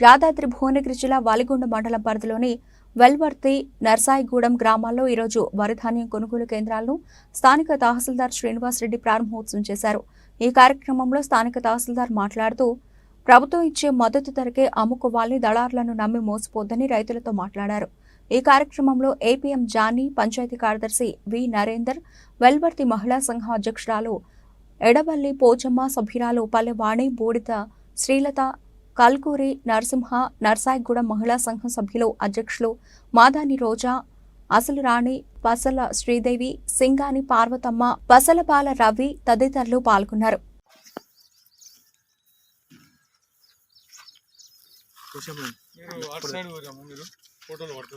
యాదాద్రి భువనగిరి జిల్లా వాలిగొండ మండలం పరిధిలోని వెల్వర్తి నర్సాయిగూడెం గ్రామాల్లో ఈరోజు వరిధాన్యం కొనుగోలు కేంద్రాలను స్థానిక తహసీల్దార్ శ్రీనివాసరెడ్డి ప్రారంభోత్సవం చేశారు. ఈ కార్యక్రమంలో స్థానిక తహసీల్దార్ మాట్లాడుతూ ప్రభుత్వం ఇచ్చే మద్దతు ధరకే అమ్ముకోవాలని దళారులను నమ్మి మోసపోద్దని రైతులతో మాట్లాడారు. ఈ కార్యక్రమంలో ఏపీఎం జానీ పంచాయతీ కార్యదర్శి వి నరేందర్ వెల్వర్తి మహిళా సంఘం అధ్యక్షురాలు ఎడబల్లి పోచమ్మ సభ్యురాలు పల్లెవాణి బూడిత శ్రీలత కల్కూరి నరసింహ నర్సాయిగూడెం మహిళా సంఘం సభ్యులు అధ్యక్షులు మాదాని రోజా అసలు రాణి పసల శ్రీదేవి సింగాని పార్వతమ్మ పసలపాల రవి తదితరులు పాల్గొన్నారు. మీరు అటు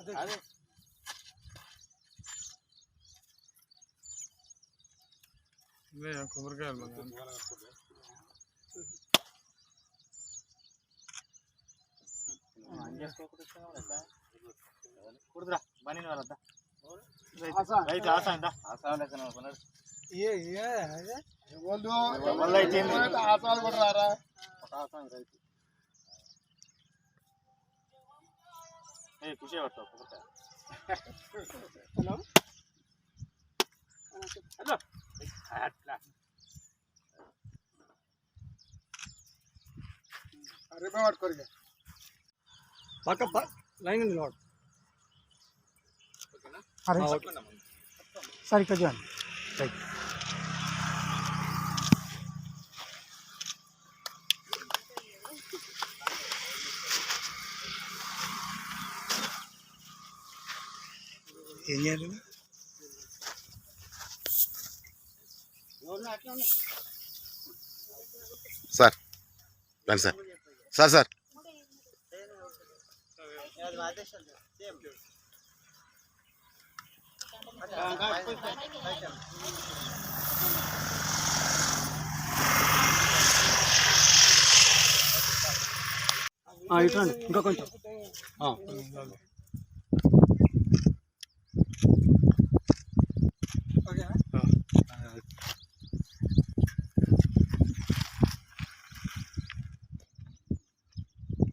అదే. ఇదే కొబ్బరికాయలు మన కుడుదురా బనీ వాళ్ళద్దా ఆసా. రైతు ఆశ అంట ఆశ లెక్కన వాళ్ళు వాళ్ళ అయితే కూడా এই খুশি হতো খবরটা। হ্যালো? হ্যালো? আরে বাবা করে যা পাকা পাক লাইন নোট সারি কাজান ఏం చేయాలి? సార్ రండి సార్. Sir sir. ఇట్లా ఇంకా కొంచెం.